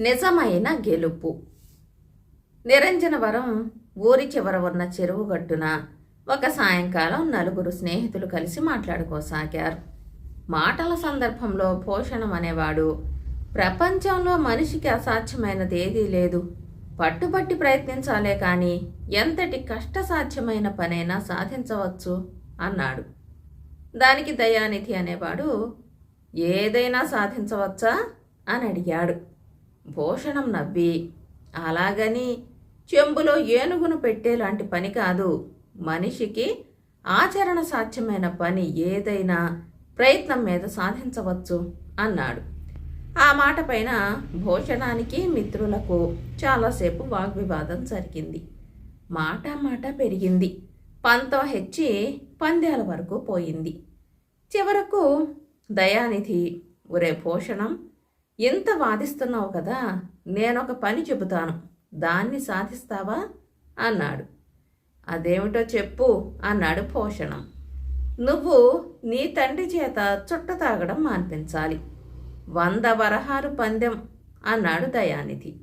నిజమైన గెలుపు. నిరంజనవరం ఊరి చివర ఉన్న చెరువు గట్టున ఒక సాయంకాలం నలుగురు స్నేహితులు కలిసి మాట్లాడుకోసాగారు. మాటల సందర్భంలో పోషణం అనేవాడు ప్రపంచంలో మనిషికి అసాధ్యమైనది ఏదీ లేదు. పట్టుబట్టి ప్రయత్నించాలే కానీ ఎంతటి కష్టసాధ్యమైన పనైనా సాధించవచ్చు అన్నాడు. దానికి దయానిధి అనేవాడు ఏదైనా సాధించవచ్చా? అని అడిగాడు. భూషణం నవ్వి అలాగని చెంబులో ఏనుగును పెట్టేలాంటి పని కాదు. మనిషికి ఆచరణ సాధ్యమైన పని ఏదైనా ప్రయత్నం మీద సాధించవచ్చు అన్నాడు. ఆ మాట పైన భూషణానికి మిత్రులకు చాలాసేపు వాగ్వివాదం జరిగింది. మాట మాట పెరిగింది. పంతం హెచ్చి పంద్యాల వరకు పోయింది. చివరకు దయానిధి ఒరే భూషణం ఇంత వాదిస్తున్నావు కదా నేనొక పని చెబుతాను. దాన్ని సాధిస్తావా? అన్నాడు. అదేమిటో చెప్పు అన్నాడు పోషణం. నువ్వు నీ తండ్రి చేత చుట్ట తాగడం మాన్పించాలి. వంద వరహాలు పందెం అన్నాడు దయానిధి.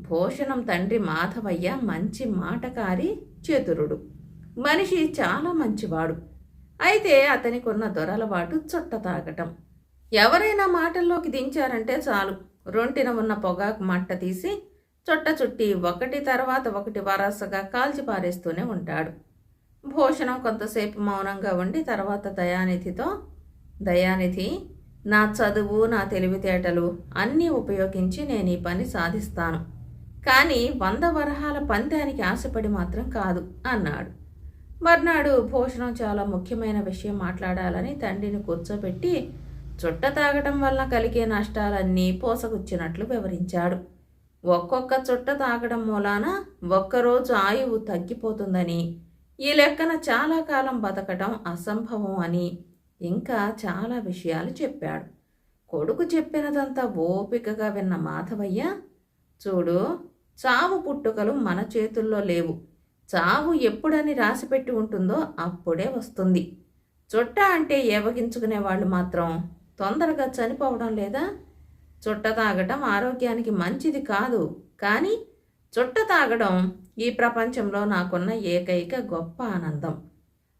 భూషణం తండ్రి మాధవయ్య మంచి మాటకారి చతురుడు. మనిషి చాలా మంచివాడు. అయితే అతనికి ఉన్న దొరలవాటు చుట్ట తాగటం. ఎవరైనా మాటల్లోకి దించారంటే చాలు. రొంటిన ఉన్న పొగాకు మట్ట తీసి చుట్ట చుట్టి ఒకటి తర్వాత ఒకటి వరసగా కాల్చి పారేస్తూనే ఉంటాడు. భూషణం కొంతసేపు మౌనంగా ఉండి తర్వాత దయానిధితో దయానిధి నా చదువు నా తెలివితేటలు అన్నీ ఉపయోగించి నేను ఈ పని సాధిస్తాను. కానీ వంద వరహాల పందానికి ఆశపడి మాత్రం కాదు అన్నాడు. మర్నాడు భూషణం చాలా ముఖ్యమైన విషయం మాట్లాడాలని తండ్రిని కూర్చోబెట్టి చుట్ట తాగటం వల్ల కలిగే నష్టాలన్నీ పోసగుచ్చినట్లు వివరించాడు. ఒక్కొక్క చుట్ట తాగడం మూలాన ఒక్కరోజు ఆయువు తగ్గిపోతుందని ఈ లెక్కన చాలా కాలం బతకటం అసంభవం అని ఇంకా చాలా విషయాలు చెప్పాడు. కొడుకు చెప్పినదంతా ఓపికగా విన్న మాధవయ్య చూడు చావు పుట్టుకలు మన చేతుల్లో లేవు. చావు ఎప్పుడని రాసిపెట్టి ఉంటుందో అప్పుడే వస్తుంది. చుట్ట అంటే ఏవగించుకునే వాళ్ళు మాత్రం తొందరగా చనిపోవడం లేదా చుట్ట తాగటం ఆరోగ్యానికి మంచిది కాదు. కానీ చుట్ట తాగడం ఈ ప్రపంచంలో నాకున్న ఏకైక గొప్ప ఆనందం.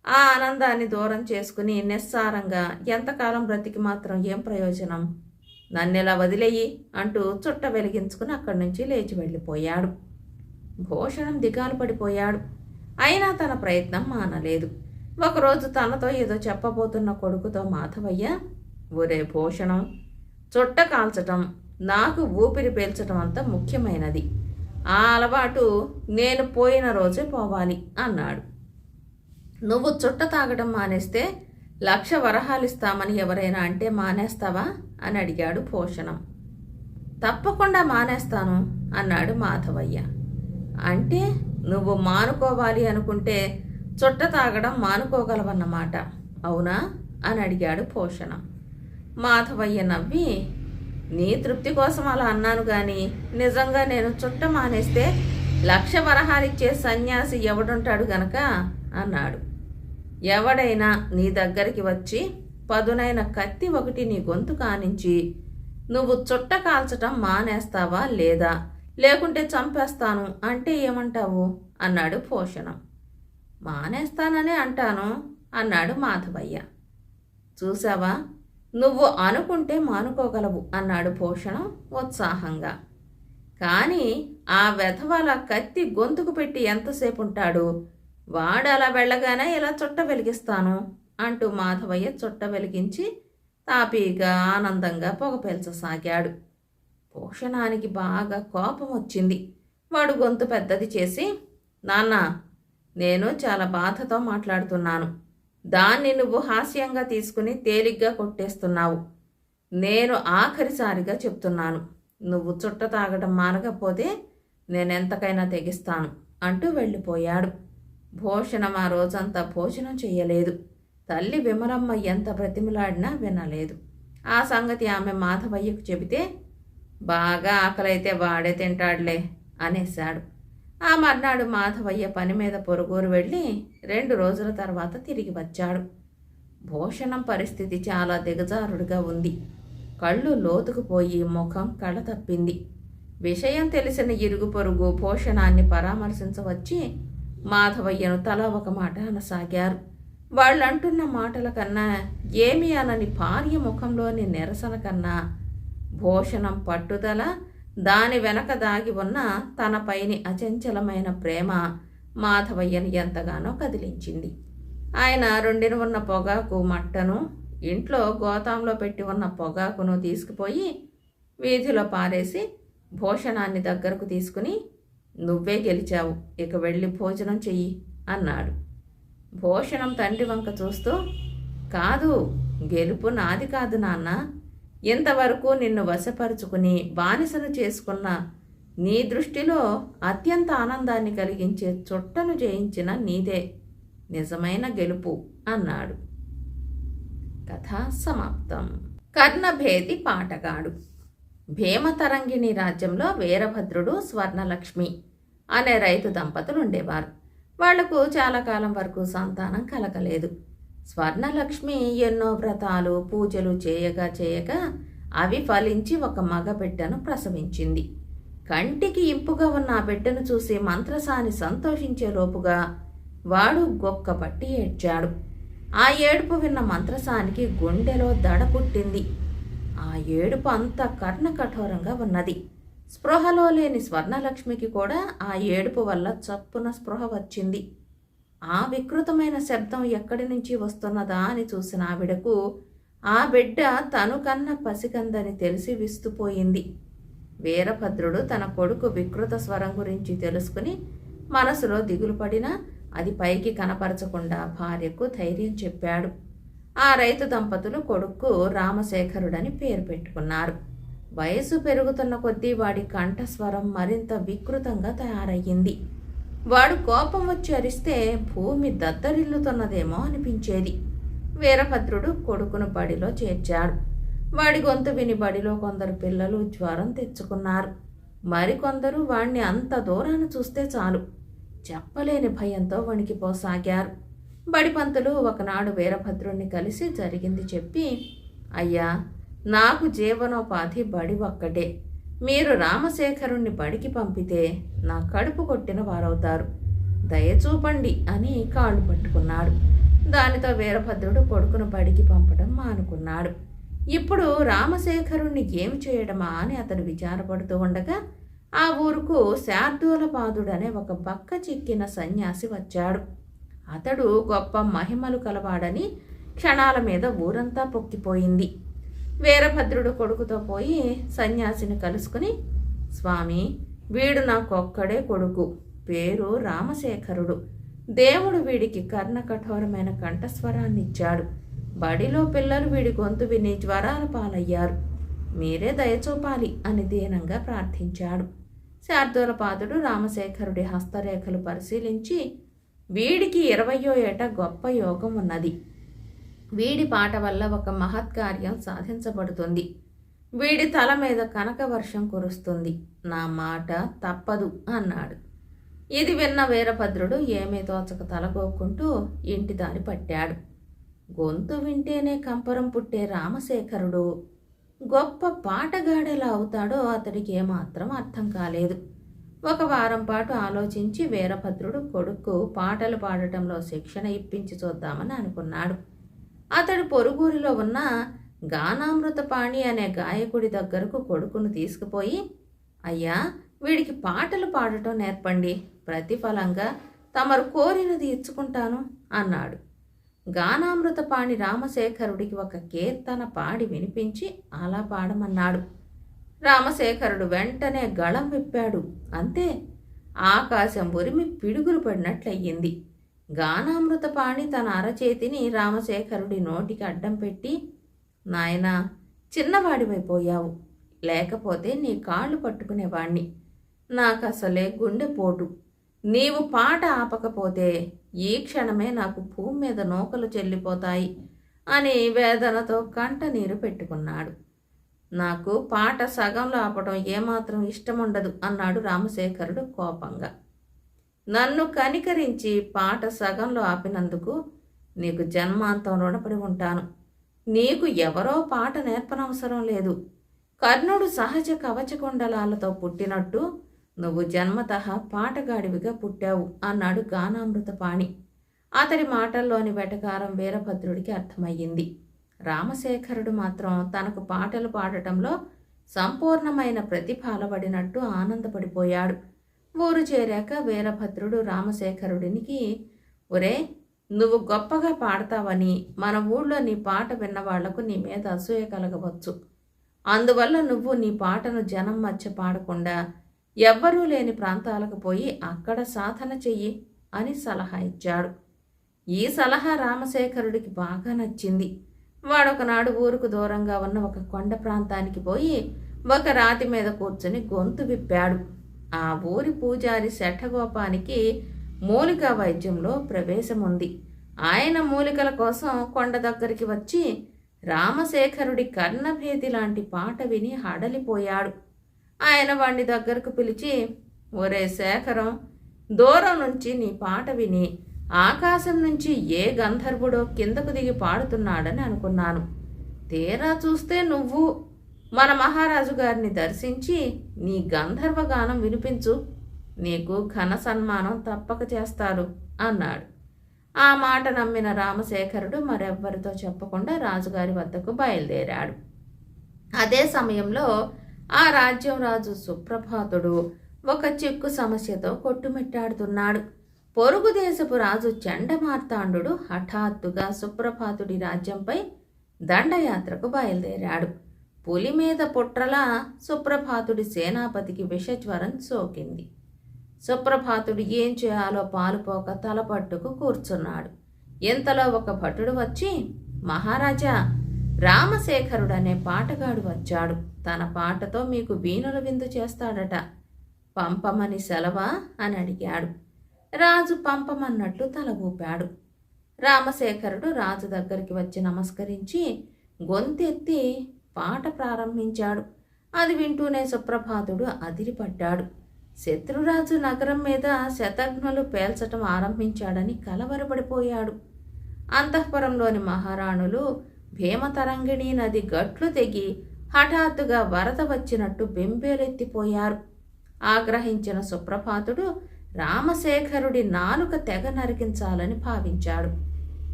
ఆ ఆనందాన్ని దూరం చేసుకుని నిస్సారంగా ఎంతకాలం బ్రతికి మాత్రం ఏం ప్రయోజనం? నన్నెలా వదిలేయి అంటూ చుట్ట వెలిగించుకుని అక్కడి నుంచి లేచి వెళ్ళిపోయాడు. భూషణం దిగాలు పడిపోయాడు. అయినా తన ప్రయత్నం మానలేదు. ఒకరోజు తనతో ఏదో చెప్పబోతున్న కొడుకుతో మాధవయ్య ఒరే భూషణం చుట్ట కాల్చటం నాకు ఊపిరి పీల్చటం అంత ముఖ్యమైనది. ఆ అలవాటు నేను పోయిన రోజే పోవాలి అన్నాడు. నువ్వు చుట్ట తాగడం మానేస్తే లక్ష వరహాలు ఇస్తామని ఎవరైనా అంటే మానేస్తావా? అని అడిగాడు భూషణం తప్పకుండా మానేస్తాను అన్నాడు మాధవయ్య. అంటే నువ్వు మానుకోవాలి అనుకుంటే చుట్ట తాగడం మానుకోగలవన్నమాట. అవునా? అని అడిగాడు భూషణం మాధవయ్య నవ్వి నీ తృప్తి కోసం అలా అన్నాను కానీ నిజంగా నేను చుట్ట మానేస్తే లక్ష వరహాలిచ్చే సన్యాసి ఎవడుంటాడు గనక? అన్నాడు. ఎవడైనా నీ దగ్గరికి వచ్చి పదునైన కత్తి ఒకటి నీ గొంతు కానించి నువ్వు చుట్ట కాల్చటం మానేస్తావా లేదా? లేకుంటే చంపేస్తాను అంటే ఏమంటావు? అన్నాడు పోషణం. మానేస్తాననే అంటాను అన్నాడు మాధవయ్య. చూసావా? నువ్వు అనుకుంటే మానుకోగలవు అన్నాడు భూషణం ఉత్సాహంగా. కానీ ఆ వెధవాల కత్తి గొంతుకు పెట్టి ఎంతసేపు ఉంటాడు వాడు అలా వెళ్ళగానే ఇలా చుట్ట వెలిగిస్తాను అంటూ మాధవయ్య చుట్ట వెలిగించి తాపీగా ఆనందంగా పొగ పీల్చసాగాడు. భూషణానికి బాగా కోపం వచ్చింది. వాడు గొంతు పెద్దది చేసి నాన్న నేను చాలా బాధతో మాట్లాడుతున్నాను. దాన్ని నువ్వు హాస్యంగా తీసుకుని తేలిగ్గా కొట్టేస్తున్నావు. నేను ఆఖరిసారిగా చెప్తున్నాను నువ్వు చుట్ట తాగడం మానకపోతే నేనెంతకైనా తెగిస్తాను అంటూ వెళ్ళిపోయాడు. భోషణం ఆ రోజంతా భోజనం చెయ్యలేదు. తల్లి విమలమ్మ ఎంత బ్రతిమలాడినా వినలేదు. ఆ సంగతి ఆమె మాధవయ్యకు చెబితే బాగా ఆకలైతే వాడే తింటాడులే అనేశాడు. ఆ మర్నాడు మాధవయ్య పని మీద పొరుగురు వెళ్ళి రెండు రోజుల తర్వాత తిరిగి వచ్చాడు. భూషణం పరిస్థితి చాలా దిగజారుడుగా ఉంది. కళ్ళు లోతుకుపోయి ముఖం కళ తప్పింది విషయం తెలిసిన ఇరుగు పొరుగు పోషణాన్ని పరామర్శించవచ్చి మాధవయ్యను తల ఒక మాట అనసాగారు. వాళ్ళంటున్న మాటల కన్నా ఏమీ అనని భార్య ముఖంలోని నిరసన కన్నా భూషణం పట్టుదల దాని వెనక దాగి ఉన్న తనపైని అచంచలమైన ప్రేమ మాధవయ్యను ఎంతగానో కదిలించింది. ఆయన రెండిన ఉన్న పొగాకు మట్టను ఇంట్లో గోతాంలో పెట్టి ఉన్న పొగాకును తీసుకుపోయి వీధిలో పారేసి భూషణాన్ని దగ్గరకు తీసుకుని నువ్వే గెలిచావు ఇక వెళ్ళి భోజనం చెయ్యి అన్నాడు. భూషణం తండ్రి వంక చూస్తూ కాదు గెలుపు నాది కాదు నాన్న ఇంతవరకు నిన్ను వశపరుచుకుని బానిసను చేసుకున్న నీ దృష్టిలో అత్యంత ఆనందాన్ని కలిగించే చుట్టను జయించిన నీదే నిజమైన గెలుపు అన్నాడు. కథ సమాప్తం. కర్ణభేది పాటగాడు. భీమతరంగిణి రాజ్యంలో వీరభద్రుడు స్వర్ణలక్ష్మి అనే రైతు దంపతులు ఉండేవారు వాళ్ళకు చాలా కాలం వరకు సంతానం కలగలేదు. స్వర్ణలక్ష్మి ఎన్నో వ్రతాలు పూజలు చేయగా చేయగా అవి ఫలించి ఒక మగ బిడ్డను ప్రసవించింది. కంటికి ఇంపుగా ఉన్న ఆ బిడ్డను చూసి మంత్రసాని సంతోషించే లోపుగా వాడు గొక్క పట్టి ఏడ్చాడు. ఆ ఏడుపు విన్న మంత్రసానికి గుండెలో దడ పుట్టింది. ఆ ఏడుపు అంత కర్ణ కఠోరంగా ఉన్నది. స్పృహలో లేని స్వర్ణలక్ష్మికి కూడా ఆ ఏడుపు వల్ల చప్పున స్పృహ వచ్చింది. ఆ వికృతమైన శబ్దం ఎక్కడి నుంచి వస్తున్నదా అని చూసిన ఆవిడకు ఆ బిడ్డ తను కన్న పసికందని తెలిసి విస్తుపోయింది. వీరభద్రుడు తన కొడుకు వికృత స్వరం గురించి తెలుసుకుని మనసులో దిగులు పడినా అది పైకి కనపరచకుండా భార్యకు ధైర్యం చెప్పాడు. ఆ రైతు దంపతులు కొడుకు రామశేఖరుడని పేరు పెట్టుకున్నారు. వయసు పెరుగుతున్న కొద్దీ వాడి కంఠస్వరం మరింత వికృతంగా తయారయ్యింది. వాడు కోపం వచ్చి అరిస్తే భూమి దద్దరిల్లుతున్నదేమో అనిపించేది. వీరభద్రుడు కొడుకును బడిలో చేర్చాడు. వాడి గొంతు విని బడిలో కొందరు పిల్లలు జ్వరం తెచ్చుకున్నారు. మరికొందరు వాణ్ణి అంత దూరాన చూస్తే చాలు. చెప్పలేని భయంతో వణికిపోసాగారు. బడిపంతులు ఒకనాడు వీరభద్రుణ్ణి కలిసి జరిగింది చెప్పి అయ్యా నాకు జీవనోపాధి బడి ఒక్కటే. మీరు రామశేఖరుణ్ణి బడికి పంపితే నా కడుపు కొట్టిన వారవుతారు. దయచూపండి అని కాళ్ళు పట్టుకున్నాడు. దానితో వీరభద్రుడు కొడుకును బడికి పంపడం మానుకున్నాడు. ఇప్పుడు రామశేఖరుణ్ణి ఏమి చేయడమా అని అతడు విచారపడుతూ ఉండగా ఆ ఊరుకు శార్దూలపాదుడనే ఒక బక్క చిక్కిన సన్యాసి వచ్చాడు. అతడు గొప్ప మహిమలు కలవాడని క్షణాల మీద ఊరంతా పొక్కిపోయింది. వీరభద్రుడు కొడుకుతో పోయి సన్యాసిని కలుసుకుని స్వామి వీడు నాకొక్కడే కొడుకు పేరు రామశేఖరుడు. దేవుడు వీడికి కర్ణ కఠోరమైన కంఠస్వరాన్ని ఇచ్చాడు బడిలో పిల్లలు వీడి గొంతు విని జ్వరాల పాలయ్యారు. మీరే దయచూపాలి అని దీనంగా ప్రార్థించాడు. శార్దూలపాదుడు రామశేఖరుడి హస్తరేఖలు పరిశీలించి వీడికి ఇరవయో ఏట గొప్ప యోగం ఉన్నది వీడి పాట వల్ల ఒక మహత్కార్యం సాధించబడుతుంది. వీడి తల మీద కనక వర్షం కురుస్తుంది. నా మాట తప్పదు అన్నాడు. ఇది విన్న వీరభద్రుడు ఏమీ తోచక తలగోక్కుంటూ ఇంటి దారి పట్టాడు. గొంతు వింటేనే కంపరం పుట్టే రామశేఖరుడు. గొప్ప పాటగాడెలా అవుతాడో అతడికి ఏమాత్రం అర్థం కాలేదు. ఒక వారం పాటు ఆలోచించి వీరభద్రుడు కొడుకు పాటలు పాడటంలో శిక్షణ ఇప్పించి చూద్దామని అనుకున్నాడు. అతడు పొరుగురిలో ఉన్న గానామృతపాణి అనే గాయకుడి దగ్గరకు కొడుకును తీసుకుపోయి అయ్యా వీడికి పాటలు పాడటం నేర్పండి. ప్రతిఫలంగా తమరు కోరినది ఇచ్చుకుంటాను అన్నాడు. గానామృతపాణి రామశేఖరుడికి ఒక కీర్తన పాడి వినిపించి అలా పాడమన్నాడు. రామశేఖరుడు వెంటనే గళం విప్పాడు. అంతే ఆకాశం ఉరిమి పిడుగులు పడినట్లయ్యింది. గానామృతపాణి తన అరచేతిని రామశేఖరుడి నోటికి అడ్డం పెట్టి నాయనా చిన్నవాడివైపోయావు. లేకపోతే నీ కాళ్ళు పట్టుకునేవాణ్ణి. నాకు అసలే గుండెపోటు నీవు పాట ఆపకపోతే ఈ క్షణమే నాకు భూమి మీద నూకలు చెల్లిపోతాయి అని వేదనతో కంట నీరు పెట్టుకున్నాడు. నాకు పాట సగంలో ఆపడం ఏమాత్రం ఇష్టముండదు అన్నాడు రామశేఖరుడు కోపంగా. నన్ను కనికరించి పాట సగంలో ఆపినందుకు నీకు జన్మాంతం రుణపడి ఉంటాను. నీకు ఎవరో పాట నేర్పనవసరం లేదు. కర్ణుడు సహజ కవచకుండలాలతో పుట్టినట్టు నువ్వు జన్మతః పాటగాడివిగా పుట్టావు అన్నాడు గానామృతపాణి అతడి మాటల్లోని వెటకారం వీరభద్రుడికి అర్థమయ్యింది. రామశేఖరుడు మాత్రం తనకు పాటలు పాడటంలో సంపూర్ణమైన ప్రతిభ అలవడినట్టు ఆనందపడిపోయాడు. ఊరు చేరాక వీరభద్రుడు రామశేఖరుడినికి ఒరే నువ్వు గొప్పగా పాడతావని మన ఊళ్ళో నీ పాట విన్నవాళ్ళకు నీ మీద అసూయ కలగవచ్చు. అందువల్ల నువ్వు నీ పాటను జనం మధ్య పాడకుండా ఎవ్వరూ లేని ప్రాంతాలకు పోయి అక్కడ సాధన చెయ్యి అని సలహా ఇచ్చాడు. ఈ సలహా రామశేఖరుడికి బాగా నచ్చింది. వాడొకనాడు ఊరుకు దూరంగా ఉన్న ఒక కొండ ప్రాంతానికి పోయి ఒక రాతి మీద కూర్చుని గొంతు విప్పాడు. ఆ ఊరి పూజారి శఠగోపానికి మూలిక వైద్యంలో ప్రవేశం ఉంది ఆయన మూలికల కోసం కొండ దగ్గరికి వచ్చి రామశేఖరుడి కర్ణభేది లాంటి పాట విని హడలిపోయాడు. ఆయన వాణ్ణి దగ్గరకు పిలిచి ఒరే శేఖరం దూరం నుంచి నీ పాట విని ఆకాశం నుంచి ఏ గంధర్వుడో కిందకు దిగి పాడుతున్నాడని అనుకున్నాను. తీరా చూస్తే నువ్వు మన మహారాజు గారిని దర్శించి నీ గంధర్వ గానం వినిపించు. నీకు ఘన సన్మానం తప్పక చేస్తారు అన్నాడు. ఆ మాట నమ్మిన రామశేఖరుడు మరెవ్వరితో చెప్పకుండా రాజుగారి వద్దకు బయలుదేరాడు. అదే సమయంలో ఆ రాజ్యం రాజు సుప్రభాతుడు ఒక చిక్కు సమస్యతో కొట్టుమిట్టాడుతున్నాడు. పొరుగు దేశపు రాజు చండమార్తాండు హఠాత్తుగా సుప్రభాతుడి రాజ్యంపై దండయాత్రకు బయలుదేరాడు. పులి మీద పుట్రలా సుప్రభాతుడి సేనాపతికి విషజ్వరం సోకింది. సుప్రభాతుడు ఏం చేయాలో పాలుపోక తలపట్టుకు కూర్చున్నాడు. ఇంతలో ఒక భటుడు వచ్చి మహారాజా రామశేఖరుడు అనే పాటగాడు వచ్చాడు. తన పాటతో మీకు వీణుల విందు చేస్తాడట. పంపమని సెలవా? అని అడిగాడు. రాజు పంపమన్నట్లు తల ఊపాడు. రామశేఖరుడు రాజు దగ్గరికి వచ్చి నమస్కరించి గొంతెత్తి పాట ప్రారంభించాడు. అది వింటూనే సుప్రభాతుడు అదిరిపడ్డాడు. శత్రురాజు నగరం మీద శతఘ్నులు పేల్చటం ఆరంభించాడని కలవరపడిపోయాడు. అంతఃపురంలోని మహారాణులు భీమతరంగిణీ నది గట్లు తెగి హఠాత్తుగా వరద వచ్చినట్టు బెంబేలెత్తిపోయారు. ఆగ్రహించిన సుప్రభాతుడు రామశేఖరుడి నాలుక తెగ నరికించాలని భావించాడు.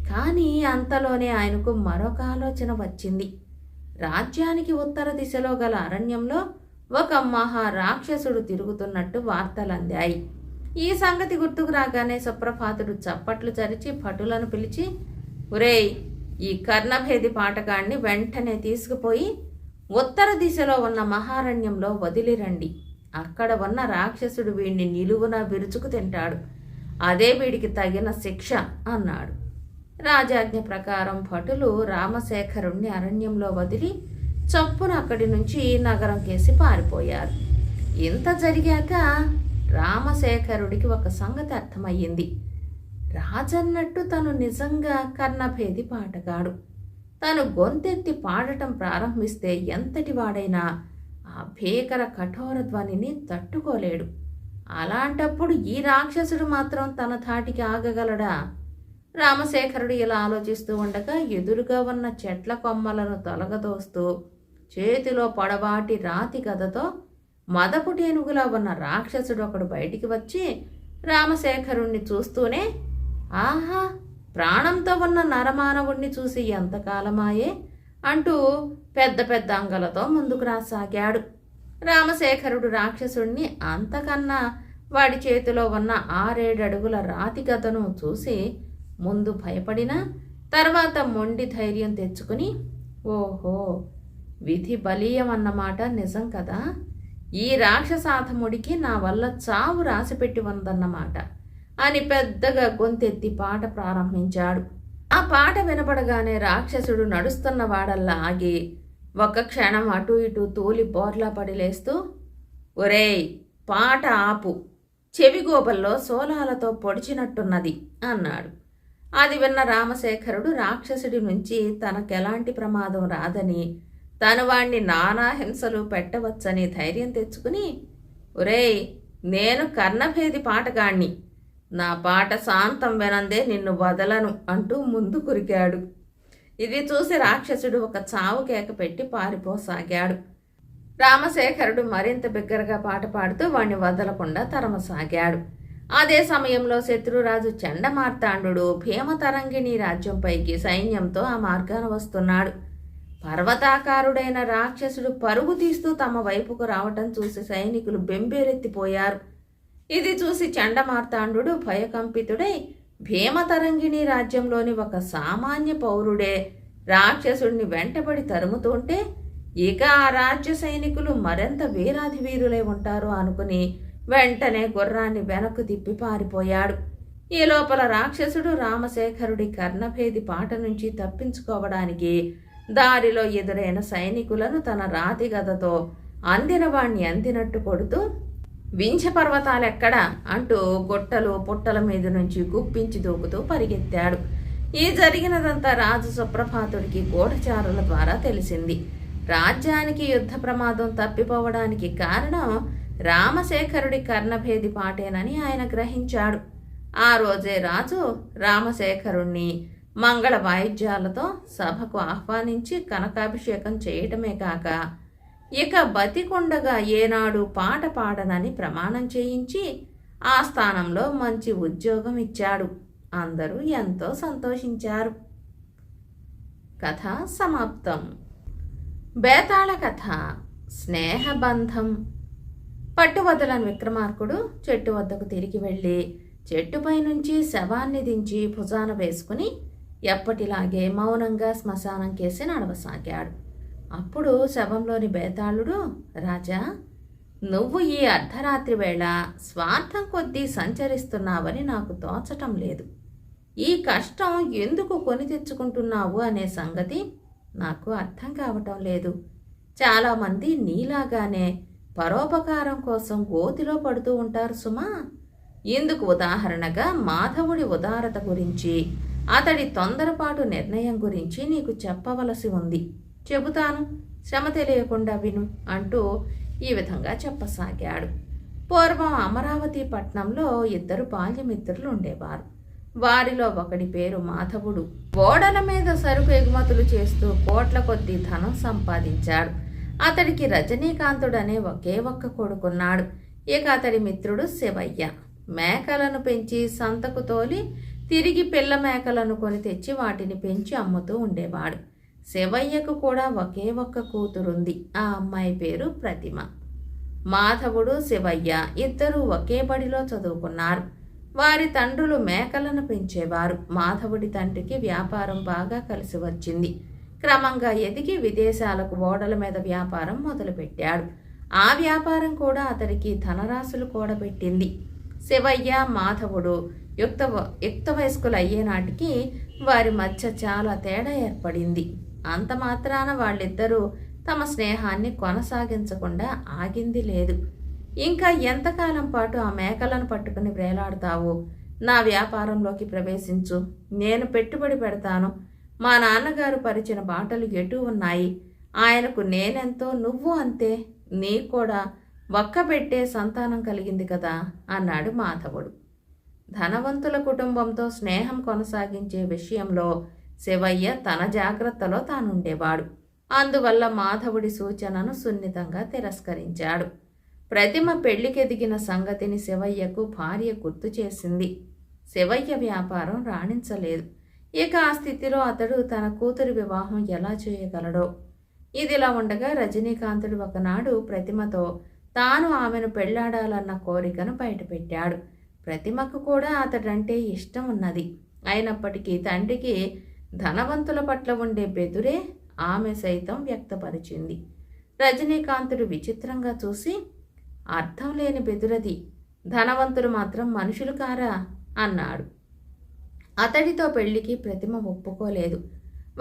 కానీ అంతలోనే ఆయనకు మరొక ఆలోచన వచ్చింది. రాజ్యానికి ఉత్తర దిశలో గల అరణ్యంలో ఒక మహా రాక్షసుడు తిరుగుతున్నట్టు వార్తలు అందాయి ఈ సంగతి గుర్తుకు రాగానే సుప్రభాతుడు చప్పట్లు చరిచి భటులను పిలిచి ఒరేయ్ ఈ కర్ణభేది పాటకాన్ని వెంటనే తీసుకుపోయి ఉత్తర దిశలో ఉన్న మహారణ్యంలో వదిలిరండి. అక్కడ ఉన్న రాక్షసుడు వీడిని నిలువున విరుచుకు తింటాడు. అదే వీడికి తగిన శిక్ష అన్నాడు. రాజాజ్ఞ ప్రకారం భటులు రామశేఖరుణ్ణి అరణ్యంలో వదిలి చప్పున అక్కడి నుంచి నగరం కేసి పారిపోయారు. ఇంత జరిగాక రామశేఖరుడికి ఒక సంగతి అర్థమయ్యింది. రాజన్నట్టు తను నిజంగా కర్ణభేది పాటగాడు. తను గొంతెత్తి పాడటం ప్రారంభిస్తే ఎంతటి వాడైనా ఆ భీకర కఠోర ధ్వనిని తట్టుకోలేడు. అలాంటప్పుడు ఈ రాక్షసుడు మాత్రం తన ధాటికి ఆగగలడా? రామశేఖరుడు ఇలా ఆలోచిస్తూ ఉండగా ఎదురుగా ఉన్న చెట్ల కొమ్మలను తొలగదోస్తూ చేతిలో పొడవాటి రాతి గదతో మదపుటేనుగులా ఉన్న రాక్షసుడు ఒకడు బయటికి వచ్చి రామశేఖరుణ్ణి చూస్తూనే ఆహా ప్రాణంతో ఉన్న నరమానవుణ్ణి చూసి ఎంతకాలమాయే? అంటూ పెద్ద పెద్ద అంగలతో ముందుకు రాసాగాడు. రామశేఖరుడు రాక్షసుణ్ణి అంతకన్నా వాడి చేతిలో ఉన్న ఆరేడడుగుల రాతి గదను చూసి ముందు భయపడినా తర్వాత మొండి ధైర్యం తెచ్చుకుని ఓహో విధి బలీయం అన్నమాట నిజం కదా? ఈ రాక్షసాధముడికి నా వల్ల చావు రాసిపెట్టి ఉందన్నమాట అని పెద్దగా గొంతెత్తి పాట ప్రారంభించాడు. ఆ పాట వినపడగానే రాక్షసుడు నడుస్తున్న వాడల్లా ఆగి ఒక క్షణం అటు ఇటు తూలి బోర్లా పడి లేస్తూ ఒరేయ్ పాట ఆపు. చెవిగోబల్లో సోలాలతో పొడిచినట్టున్నది అన్నాడు. అది విన్న రామశేఖరుడు రాక్షసుడి నుంచి తనకెలాంటి ప్రమాదం రాదని తను వాణ్ణి నానా హింసలు పెట్టవచ్చని ధైర్యం తెచ్చుకుని ఒరేయ్ నేను కర్ణభేది పాటగాణ్ణి. నా పాట శాంతం వినందే నిన్ను వదలను అంటూ ముందు కురికాడు ఇది చూసి రాక్షసుడు ఒక చావు కేక పెట్టి పారిపోసాగాడు. రామశేఖరుడు మరింత బిగ్గరగా పాట పాడుతూ వాణ్ణి వదలకుండా తరమసాగాడు. అదే సమయంలో శత్రురాజు చండమార్తాండు భీమతరంగిణి రాజ్యంపైకి సైన్యంతో ఆ మార్గాన వస్తున్నాడు. పర్వతాకారుడైన రాక్షసుడు పరుగు తీస్తూ తమ వైపుకు రావటం చూసి సైనికులు బెంబేరెత్తిపోయారు ఇది చూసి చండమార్తాండు భయకంపితుడై భీమతరంగిణి రాజ్యంలోని ఒక సామాన్య పౌరుడే రాక్షసుడిని వెంటబడి తరుముతుంటే ఇక ఆ రాజ్య సైనికులు మరింత వీరాధి వీరులై ఉంటారు అనుకుని వెంటనే గుర్రాన్ని వెనక్కు తిప్పి పారిపోయాడు. ఈ లోపల రాక్షసుడు రామశేఖరుడి కర్ణభేది పాట నుంచి తప్పించుకోవడానికి దారిలో ఎదురైన సైనికులను తన రాతి అందినవాణ్ణి అందినట్టు కొడుతూ వింఛ పర్వతాలెక్కడ? అంటూ గుట్టలు పుట్టల మీద నుంచి గుప్పించి దూకుతూ పరిగెత్తాడు. ఈ జరిగినదంతా రాజు సుప్రభాతుడికి గూఢచారుల ద్వారా తెలిసింది. రాజ్యానికి యుద్ధ ప్రమాదం తప్పిపోవడానికి కారణం రామశేఖరుడి కర్ణభేది పాటేనని ఆయన గ్రహించాడు. ఆ రోజే రాజు రామశేఖరుణ్ణి మంగళ వాయిద్యాలతో సభకు ఆహ్వానించి కనకాభిషేకం చేయటమే కాక ఇక బతికుండగా ఏనాడు పాట పాడనని ప్రమాణం చేయించి ఆ స్థానంలో మంచి ఉద్యోగం ఇచ్చాడు. అందరూ ఎంతో సంతోషించారు. కథ సమాప్తం. బేతాళ కథ. స్నేహబంధం పట్టువదలని విక్రమార్కుడు చెట్టు వద్దకు తిరిగి వెళ్ళి చెట్టుపై నుంచి శవాన్ని దించి భుజాన వేసుకుని ఎప్పటిలాగే మౌనంగా శ్మశానం కేసి నడవసాగాడు. అప్పుడు శవంలోని బేతాళుడు రాజా నువ్వు ఈ అర్ధరాత్రి వేళ స్వార్థం కొద్దీ సంచరిస్తున్నావని నాకు తోచటం లేదు. ఈ కష్టం ఎందుకు కొని తెచ్చుకుంటున్నావు అనే సంగతి నాకు అర్థం కావటం లేదు. చాలామంది నీలాగానే పరోపకారం కోసం గోతిలో పడుతూ ఉంటారు సుమా. ఇందుకు ఉదాహరణగా మాధవుడి ఉదారత గురించి అతడి తొందరపాటు నిర్ణయం గురించి నీకు చెప్పవలసి ఉంది. చెబుతాను. శ్రమ తెలియకుండా విను అంటూ ఈ విధంగా చెప్పసాగాడు. పూర్వం అమరావతి పట్నంలో ఇద్దరు బాల్యమిత్రులు ఉండేవారు. వారిలో ఒకడి పేరు మాధవుడు. ఓడల మీద సరుకు ఎగుమతులు చేస్తూ కోట్ల కొద్దీ ధనం సంపాదించాడు. అతడికి రజనీకాంతుడనే ఒకే ఒక్క కొడుకున్నాడు. ఇక అతడి మిత్రుడు శివయ్య. మేకలను పెంచి సంతకు తోలి తిరిగి పిల్ల మేకలను కొని తెచ్చి వాటిని పెంచి అమ్ముతూ ఉండేవాడు. శివయ్యకు కూడా ఒకే ఒక్క కూతురుంది. ఆ అమ్మాయి పేరు ప్రతిమ. మాధవుడు శివయ్య. ఇద్దరూ ఒకే బడిలో చదువుకున్నారు. వారి తండ్రులు మేకలను పెంచేవారు. మాధవుడి తండ్రికి వ్యాపారం బాగా కలిసి వచ్చింది. క్రమంగా ఎదిగి విదేశాలకు ఓడల మీద వ్యాపారం మొదలుపెట్టాడు. ఆ వ్యాపారం కూడా అతడికి ధనరాశులు కూడబెట్టింది. శివయ్య మాధవుడు యుక్త యుక్త వయస్కులు అయ్యే నాటికి వారి మధ్య చాలా తేడా ఏర్పడింది. అంత మాత్రాన వాళ్ళిద్దరూ తమ స్నేహాన్ని కొనసాగించకుండా ఆగింది లేదు. ఇంకా ఎంతకాలం పాటు ఆ మేకలను పట్టుకుని వేలాడతావు? నా వ్యాపారంలోకి ప్రవేశించు. నేను పెట్టుబడి పెడతాను. మా నాన్నగారు పరిచిన బాటలు ఎటు ఉన్నాయి? ఆయనకు నేనెంతో నువ్వు అంతే నీ కూడా ఒక్కబెట్టే సంతానం కలిగింది కదా? అన్నాడు మాధవుడు. ధనవంతుల కుటుంబంతో స్నేహం కొనసాగించే విషయంలో శివయ్య తన జాగ్రత్తలో తానుండేవాడు. అందువల్ల మాధవుడి సూచనను సున్నితంగా తిరస్కరించాడు. ప్రతిమ పెళ్ళికెదిగిన సంగతిని శివయ్యకు భార్య గుర్తు చేసింది. శివయ్య వ్యాపారం రాణించలేదు. ఇక ఆ స్థితిలో అతడు తన కూతురి వివాహం ఎలా చేయగలడో. ఇదిలా ఉండగా రజనీకాంతుడు ఒకనాడు ప్రతిమతో తాను ఆమెను పెళ్ళాడాలన్న కోరికను బయటపెట్టాడు. ప్రతిమకు కూడా అతడంటే ఇష్టం ఉన్నది. అయినప్పటికీ తండ్రికి ధనవంతుల పట్ల ఉండే బెదురే ఆమె సైతం వ్యక్తపరిచింది. రజనీకాంతుడు విచిత్రంగా చూసి అర్థం లేని బెదురది. ధనవంతులు మాత్రం మనుషులు కారా? అన్నాడు. అతడితో పెళ్ళికి ప్రతిమ ఒప్పుకోలేదు.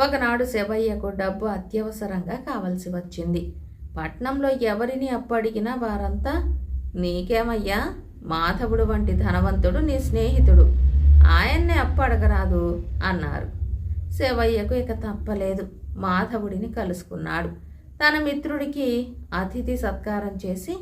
ఒకనాడు శివయ్యకు డబ్బు అత్యవసరంగా కావలసి వచ్చింది. పట్నంలో ఎవరిని అప్పడిగినా వారంతా నీకేమయ్యా? మాధవుడు వంటి ధనవంతుడు నీ స్నేహితుడు. ఆయన్నే అప్పడగరాదు అన్నారు. శివయ్యకు ఇక తప్పలేదు. మాధవుడిని కలుసుకున్నాడు. తన మిత్రుడికి అతిథి సత్కారం చేసి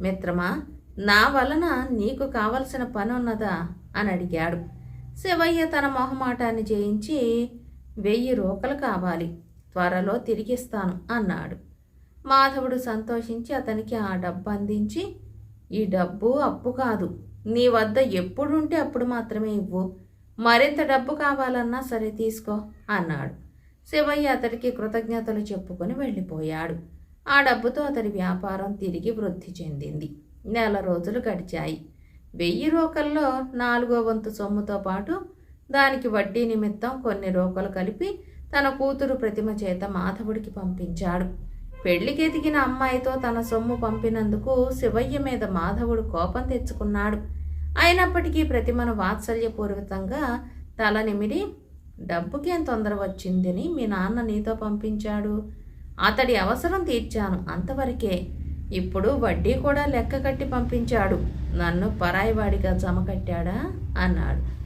మిత్రమా నా వలన నీకు కావలసిన పని ఉన్నదా అని అడిగాడు. శివయ్య తన మొహమాటాన్ని చేయించి వెయ్యి రూకలు కావాలి త్వరలో తిరిగిస్తాను అన్నాడు. మాధవుడు సంతోషించి అతనికి ఆ డబ్బు అందించి ఈ డబ్బు అప్పు కాదు నీ వద్ద ఎప్పుడుంటే అప్పుడు మాత్రమే ఇవ్వు. మరింత డబ్బు కావాలన్నా సరే తీసుకో అన్నాడు. శివయ్య అతడికి కృతజ్ఞతలు చెప్పుకొని వెళ్ళిపోయాడు. ఆ డబ్బుతో అతడి వ్యాపారం తిరిగి వృద్ధి చెందింది. నెల రోజులు గడిచాయి. వెయ్యి రూకల్లో నాలుగో వంతు సొమ్ముతో పాటు దానికి వడ్డీ నిమిత్తం కొన్ని రూకలు కలిపి తన కూతురు ప్రతిమ చేత మాధవుడికి పంపించాడు. పెళ్ళికెదిగిన అమ్మాయితో తన సొమ్ము పంపినందుకు శివయ్య మీద మాధవుడు కోపం తెచ్చుకున్నాడు. అయినప్పటికీ ప్రతిమను వాత్సల్యపూర్వకంగా తల నిమిడి డబ్బుకేం తొందర వచ్చిందని మీ నాన్న నీతో పంపించాడు. అతడి అవసరం తీర్చాను అంతవరకే. ఇప్పుడు వడ్డీ కూడా లెక్క కట్టి పంపించాడు. నన్ను పరాయివాడిగా జమకట్టాడా? అన్నాడు.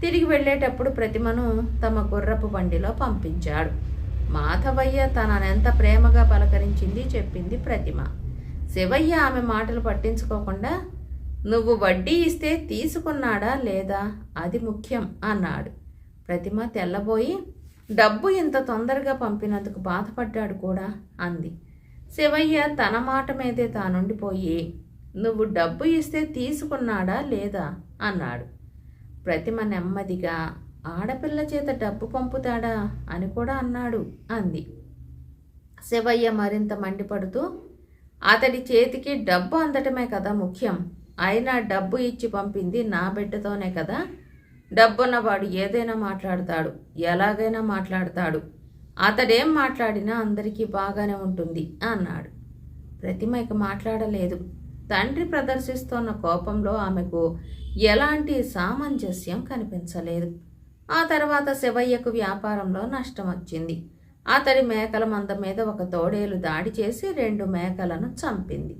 తిరిగి వెళ్ళేటప్పుడు ప్రతిమను తమ గుర్రపు బండిలో పంపించాడు. మాధవయ్య తననెంత ప్రేమగా పలకరించింది చెప్పింది ప్రతిమ. శివయ్య ఆమె మాటలు పట్టించుకోకుండా నువ్వు వడ్డీ ఇస్తే తీసుకున్నాడా లేదా? అది ముఖ్యం అన్నాడు. ప్రతిమ తెల్లబోయి డబ్బు ఇంత తొందరగా పంపినందుకు బాధపడ్డాడు కూడా అంది. శివయ్య తన మాట మీదే తానుండిపోయి నువ్వు డబ్బు ఇస్తే తీసుకున్నాడా లేదా? అన్నాడు. ప్రతిమ నెమ్మదిగా ఆడపిల్ల చేత డబ్బు పంపుతాడా? అని కూడా అన్నాడు అంది. శివయ్య మరింత మండిపడుతూ అతడి చేతికి డబ్బు అందటమే కదా ముఖ్యం. అయినా డబ్బు ఇచ్చి పంపింది నా బిడ్డతోనే కదా. డబ్బున్నవాడు ఏదైనా మాట్లాడతాడు ఎలాగైనా మాట్లాడతాడు. అతడేం మాట్లాడినా అందరికీ బాగానే ఉంటుంది అన్నాడు. ప్రతిమ ఇక మాట్లాడలేదు. తండ్రి ప్రదర్శిస్తున్న కోపంలో ఆమెకు ఎలాంటి సామంజస్యం కనిపించలేదు. ఆ తర్వాత శివయ్యకు వ్యాపారంలో నష్టం వచ్చింది అతడి మేకల మంద మీద ఒక తోడేలు దాడి చేసి రెండు మేకలను చంపింది.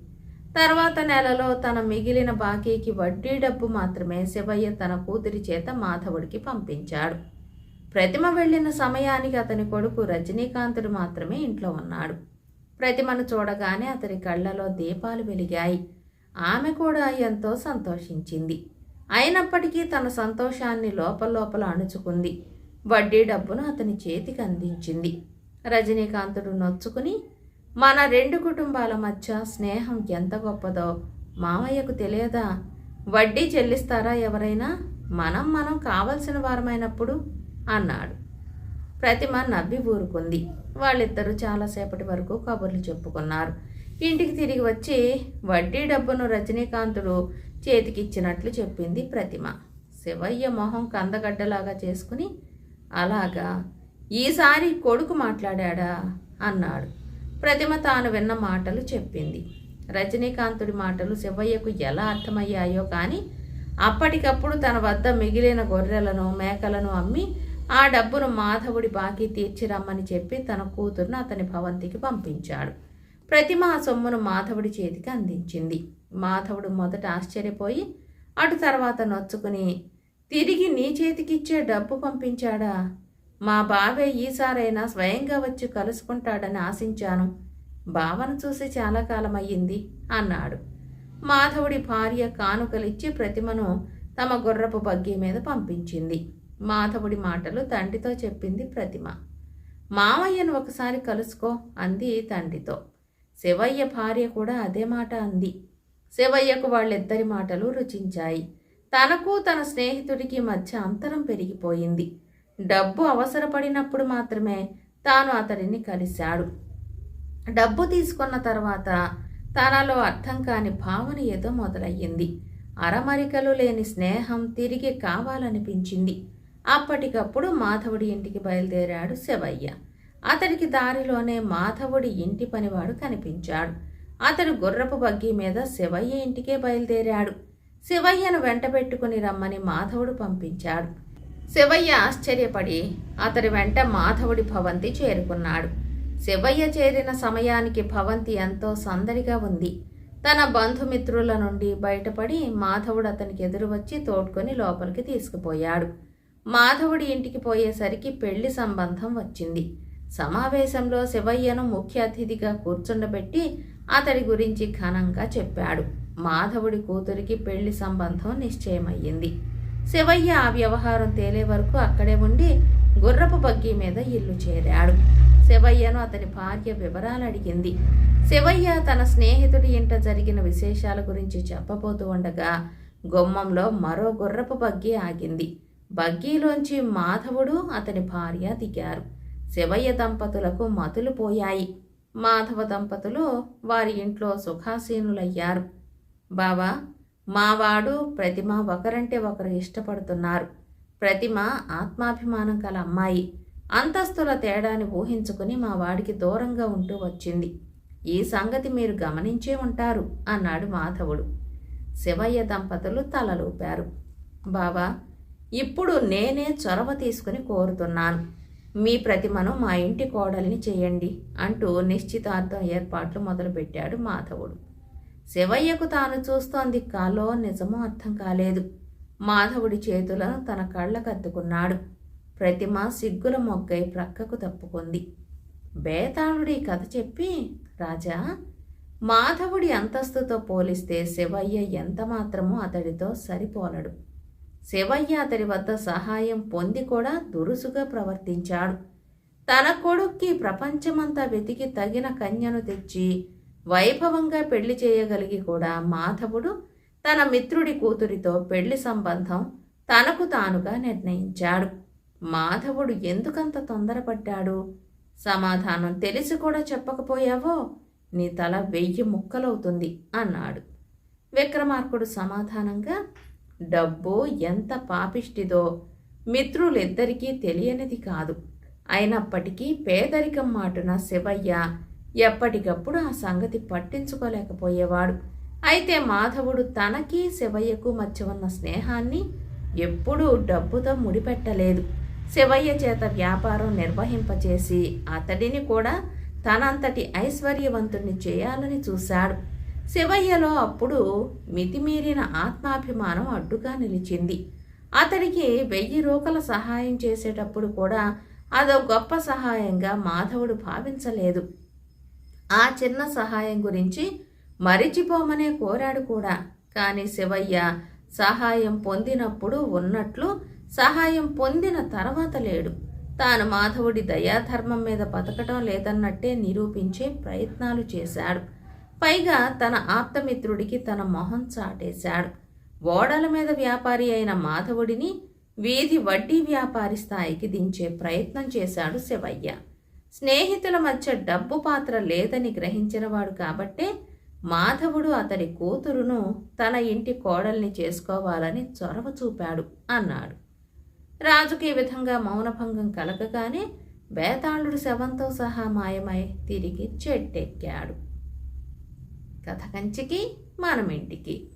తర్వాత నెలలో తన మిగిలిన బాకీకి వడ్డీ డబ్బు మాత్రమే శివయ్య తన కూతురి చేత మాధవుడికి పంపించాడు. ప్రతిమ వెళ్ళిన సమయానికి అతని కొడుకు రజనీకాంతుడు మాత్రమే ఇంట్లో ఉన్నాడు. ప్రతిమను చూడగానే అతని కళ్ళలో దీపాలు వెలిగాయి. ఆమె కూడా ఎంతో సంతోషించింది. అయినప్పటికీ తన సంతోషాన్ని లోపల లోపల అణుచుకుంది. వడ్డీ డబ్బును అతని చేతికి అందించింది. రజనీకాంతుడు నొచ్చుకుని మన రెండు కుటుంబాల మధ్య స్నేహం ఎంత గొప్పదో మామయ్యకు తెలియదా? వడ్డీ చెల్లిస్తారా ఎవరైనా? మనం మనం కావలసిన వారమైనప్పుడు అన్నాడు. ప్రతిమ నవ్వి ఊరుకుంది. వాళ్ళిద్దరూ చాలాసేపటి వరకు కబుర్లు చెప్పుకున్నారు. ఇంటికి తిరిగి వచ్చి వడ్డీ డబ్బును రజనీకాంతుడు చేతికిచ్చినట్లు చెప్పింది ప్రతిమ. శివయ్య మొహం కందగడ్డలాగా చేసుకుని అలాగా? ఈసారి కొడుకు మాట్లాడా అన్నాడు. ప్రతిమ తాను విన్న మాటలు చెప్పింది. రజనీకాంతుడి మాటలు శివయ్యకు ఎలా అర్థమయ్యాయో కానీ అప్పటికప్పుడు తన వద్ద మిగిలిన గొర్రెలను మేకలను అమ్మి ఆ డబ్బును మాధవుడి బాకీ తీర్చిరమ్మని చెప్పి తన కూతురును అతని భవంతికి పంపించాడు. ప్రతిమ ఆ సొమ్మును మాధవుడి చేతికి అందించింది. మాధవుడు మొదట ఆశ్చర్యపోయి అటు తర్వాత నొచ్చుకుని తిరిగి నీ చేతికిచ్చే డబ్బు పంపించాడా? మా బావే ఈసారైనా స్వయంగా వచ్చి కలుసుకుంటాడని ఆశించాను. బావను చూసి చాలా కాలమయ్యింది అన్నాడు. మాధవుడి భార్య కానుకలిచ్చి ప్రతిమను తమ గుర్రపు బగ్గీ మీద పంపించింది. మాధవుడి మాటలు తండ్రితో చెప్పింది ప్రతిమ. మామయ్యను ఒకసారి కలుసుకో అంది తండ్రితో. శివయ్య భార్య కూడా అదే మాట అంది. శివయ్యకు వాళ్ళిద్దరి మాటలు రుచించాయి. తనకు తన స్నేహితుడికి మధ్య అంతరం పెరిగిపోయింది. డబ్బు అవసరపడినప్పుడు మాత్రమే తాను అతడిని కలిశాడు. డబ్బు తీసుకున్న తర్వాత తనలో అర్థం కాని భావన ఏదో మొదలయ్యింది. అరమరికలు లేని స్నేహం తిరిగి కావాలనిపించింది. అప్పటికప్పుడు మాధవుడి ఇంటికి బయలుదేరాడు శివయ్య. అతడికి దారిలోనే మాధవుడి ఇంటి పనివాడు కనిపించాడు. అతడు గుర్రపు బగ్గీ మీద శివయ్య ఇంటికే బయలుదేరాడు. శివయ్యను వెంటబెట్టుకుని రమ్మని మాధవుడు పంపించాడు. శివయ్య ఆశ్చర్యపడి అతడి వెంట మాధవుడి భవంతి చేరుకున్నాడు. శివయ్య చేరిన సమయానికి భవంతి ఎంతో సందడిగా ఉంది. తన బంధుమిత్రుల నుండి బయటపడి మాధవుడు అతనికి ఎదురు వచ్చి తోడ్కొని లోపలికి తీసుకుపోయాడు. మాధవుడి ఇంటికి పోయేసరికి పెళ్ళి సంబంధం వచ్చింది. సమావేశంలో శివయ్యను ముఖ్య అతిథిగా కూర్చుండబెట్టి అతడి గురించి ఘనంగా చెప్పాడు. మాధవుడి కూతురికి పెళ్ళి సంబంధం నిశ్చయమయ్యింది. శివయ్య ఆ వ్యవహారం తేలే వరకు అక్కడే ఉండి గుర్రపు బగ్గీ మీద ఇల్లు చేరాడు. శివయ్యను అతని భార్య వివరాలు అడిగింది. శివయ్య తన స్నేహితుడి ఇంట జరిగిన విశేషాల గురించి చెప్పబోతూ ఉండగా గుమ్మంలో మరో గుర్రపు బగ్గి ఆగింది. బగ్గీలోంచి మాధవుడు అతని భార్య దిగారు. శివయ్య దంపతులకు మతులు పోయాయి. మాధవ దంపతులు వారి ఇంట్లో సుఖాసీనులయ్యారు. బావా మావాడు ప్రతిమ ఒకరంటే ఒకరు ఇష్టపడుతున్నారు. ప్రతిమ ఆత్మాభిమానం గల అమ్మాయి. అంతస్తుల తేడాని ఊహించుకుని మా వాడికి దూరంగా ఉంటూ వచ్చింది. ఈ సంగతి మీరు గమనించే ఉంటారు అన్నాడు మాధవుడు. శివయ్య దంపతులు తలలూపారు. బావా ఇప్పుడు నేనే చొరవ తీసుకుని కోరుతున్నాను. మీ ప్రతిమను మా ఇంటి కోడల్ని చేయండి అంటూ నిశ్చితార్థం ఏర్పాట్లు మొదలుపెట్టాడు మాధవుడు. శివయ్యకు తాను చూస్తోంది కాలో నిజమో అర్థం కాలేదు. మాధవుడి చేతులను తన కళ్ళకద్దుకున్నాడు. ప్రతిమ సిగ్గుల మొగ్గై ప్రక్కకు తప్పుకుంది. బేతాళుడి కథ చెప్పి రాజా మాధవుడి అంతస్తుతో పోలిస్తే శివయ్య ఎంతమాత్రమూ అతడితో సరిపోలడు. శివయ్య అతడి వద్ద సహాయం పొంది కూడా దురుసుగా ప్రవర్తించాడు. తన కొడుక్కి ప్రపంచమంతా వెతికి తగిన కన్యను తెచ్చి వైభవంగా పెళ్ళి చేయగలిగి కూడా మాధవుడు తన మిత్రుడి కూతురితో పెళ్ళి సంబంధం తనకు తానుగా నిర్ణయించాడు. మాధవుడు ఎందుకంత తొందరపడ్డాడు? సమాధానం తెలిసి కూడా చెప్పకపోయావో? నీ తల వెయ్యి ముక్కలవుతుంది అన్నాడు. విక్రమార్కుడు సమాధానంగా డబ్బు ఎంత పాపిష్టిదో మిత్రులిద్దరికీ తెలియనిది కాదు. అయినప్పటికీ పేదరికం మాటున శివయ్య ఎప్పటికప్పుడు ఆ సంగతి పట్టించుకోలేకపోయేవాడు. అయితే మాధవుడు తనకి శివయ్యకు మధ్య ఉన్న స్నేహాన్ని ఎప్పుడూ డబ్బుతో ముడిపెట్టలేదు. శివయ్య చేత వ్యాపారం నిర్వహింపచేసి అతడిని కూడా తనంతటి ఐశ్వర్యవంతుణ్ణి చేయాలని చూశాడు. శివయ్యలో అప్పుడు మితిమీరిన ఆత్మాభిమానం అడ్డుగా నిలిచింది. అతడికి వెయ్యి రూకల సహాయం చేసేటప్పుడు కూడా అదో గొప్ప సహాయంగా మాధవుడు భావించలేదు. ఆ చిన్న సహాయం గురించి మరిచిపోమనే కోరాడు కూడా. కానీ శివయ్య సహాయం పొందినప్పుడు ఉన్నట్లు సహాయం పొందిన తర్వాత లేడు. తాను మాధవుడి దయాధర్మం మీద బతకటం లేదన్నట్టే నిరూపించే ప్రయత్నాలు చేశాడు. పైగా తన ఆప్తమిత్రుడికి తన మొహం చాటేశాడు. ఓడల మీద వ్యాపారి అయిన మాధవుడిని వీధి వడ్డీ వ్యాపారి స్థాయికి దించే ప్రయత్నం చేశాడు శివయ్య. స్నేహితుల మధ్య డబ్బు పాత్ర లేదని గ్రహించినవాడు కాబట్టే మాధవుడు అతడి కూతురును తన ఇంటి కోడల్ని చేసుకోవాలని చొరవ చూపాడు అన్నాడు. రాజుకి ఈ విధంగా మౌనభంగం కలగగానే బేతాళుడు శవంతో సహా మాయమై తిరిగి చెట్టెక్కాడు. కథ కంచికి మనమింటికి.